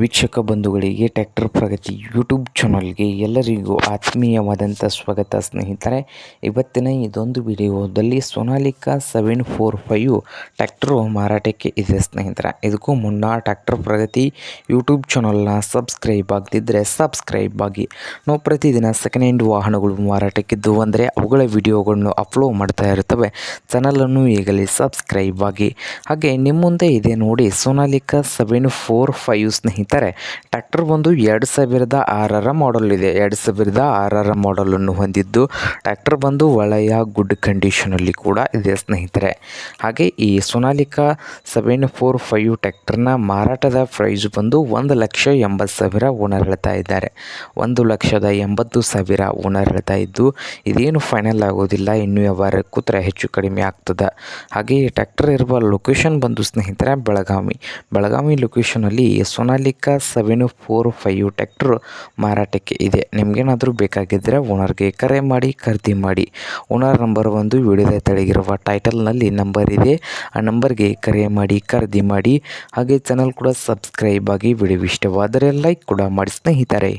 ವೀಕ್ಷಕ ಬಂಧುಗಳಿಗೆ tractor Pragati YouTube ಚಾನಲ್ಗೆ ಎಲ್ಲರಿಗೂ ಆತ್ಮೀಯವಾದಂಥ ಸ್ವಾಗತ ಸ್ನೇಹಿತರೆ. ಇವತ್ತಿನ ಇದೊಂದು ವಿಡಿಯೋದಲ್ಲಿ Sonalika seven four five tractor ಮಾರಾಟಕ್ಕೆ ಇದೆ ಸ್ನೇಹಿತರೆ. ಇದಕ್ಕೂ ಮುನ್ನ ಟ್ಯಾಕ್ಟರ್ ಪ್ರಗತಿ ಯೂಟ್ಯೂಬ್ ಚಾನಲ್ನ ಸಬ್ಸ್ಕ್ರೈಬ್ ಆಗದಿದ್ದರೆ ಸಬ್ಸ್ಕ್ರೈಬ್ ಆಗಿ. ನಾವು ಪ್ರತಿದಿನ ಸೆಕೆಂಡ್ ಹ್ಯಾಂಡ್ ವಾಹನಗಳು ಮಾರಾಟಕ್ಕಿದ್ದು ಅಂದರೆ ಅವುಗಳ ವಿಡಿಯೋಗಳನ್ನು ಅಪ್ಲೋಡ್ ಮಾಡ್ತಾ ಇರ್ತವೆ. ಚಾನಲನ್ನು ಈಗಲೇ ಸಬ್ಸ್ಕ್ರೈಬ್ ಆಗಿ. ಹಾಗೆ ನಿಮ್ಮ ಮುಂದೆ ಇದೆ ನೋಡಿ ಸೋನಾಲಿಕಾ ಸೆವೆನ್ ಫೋರ್ ಫೈವ್ ಸ್ನೇಹಿತರೆ. ಟ್ರ್ಯಾಕ್ಟರ್ ಬಂದು ಎರಡು ಸಾವಿರದ ಆರರ ಮಾಡಲ್ ಇದೆ. ಎರಡು ಸಾವಿರದ ಆರರ ಮಾಡಲನ್ನು ಹೊಂದಿದ್ದು, ಟ್ರ್ಯಾಕ್ಟರ್ ಬಂದು ಒಳ್ಳೆಯ ಗುಡ್ ಕಂಡೀಷನಲ್ಲಿ ಕೂಡ ಇದೆ ಸ್ನೇಹಿತರೆ. ಹಾಗೆ ಈ ಸೋನಾಲಿಕಾ ಸೆವೆನ್ ಫೋರ್ ಫೈವ್ ಟ್ರ್ಯಾಕ್ಟರ್ನ ಮಾರಾಟದ ಪ್ರೈಸ್ ಬಂದು ಒಂದು ಲಕ್ಷ ಎಂಬತ್ತು ಸಾವಿರ ಓನರ್ ಹೇಳ್ತಾ ಇದ್ದಾರೆ. ಒಂದು ಲಕ್ಷದ ಎಂಬತ್ತು ಸಾವಿರ ಓನರ್ ಹೇಳ್ತಾ ಇದ್ದು, ಇದೇನು ಫೈನಲ್ ಆಗೋದಿಲ್ಲ, ಇನ್ನೂ ಯಾವ ಕೂತ್ರೆ ಹೆಚ್ಚು ಕಡಿಮೆ ಆಗ್ತದೆ. ಹಾಗೆ ಈ ಟ್ರ್ಯಾಕ್ಟರ್ ಇರುವ ಲೊಕೇಶನ್ ಬಂದು ಸ್ನೇಹಿತರೆ, Belagavi. Belagavi ಲೊಕೇಶನಲ್ಲಿ Sonalika seven four five tractor ಮಾರಾಟಕ್ಕೆ ಇದೆ. ನಿಮಗೇನಾದರೂ ಬೇಕಾಗಿದ್ದರೆ ಓನರ್ಗೆ ಕರೆ ಮಾಡಿ, ಖರೀದಿ ಮಾಡಿ. ಓನರ್ ನಂಬರ್ ಒಂದು ವಿಡಿಯೋದ ತೆಳಗಿರುವ ಟೈಟಲ್ನಲ್ಲಿ ನಂಬರ್ ಇದೆ. ಆ ನಂಬರ್ಗೆ ಕರೆ ಮಾಡಿ, ಖರೀದಿ ಮಾಡಿ. ಹಾಗೆ ಚಾನಲ್ ಕೂಡ ಸಬ್ಸ್ಕ್ರೈಬ್ ಆಗಿ ವಿಡಿಯೋ ಇಷ್ಟವಾದರೆ ಲೈಕ್ ಕೂಡ ಮಾಡಿ ಸ್ನೇಹಿತರೆ.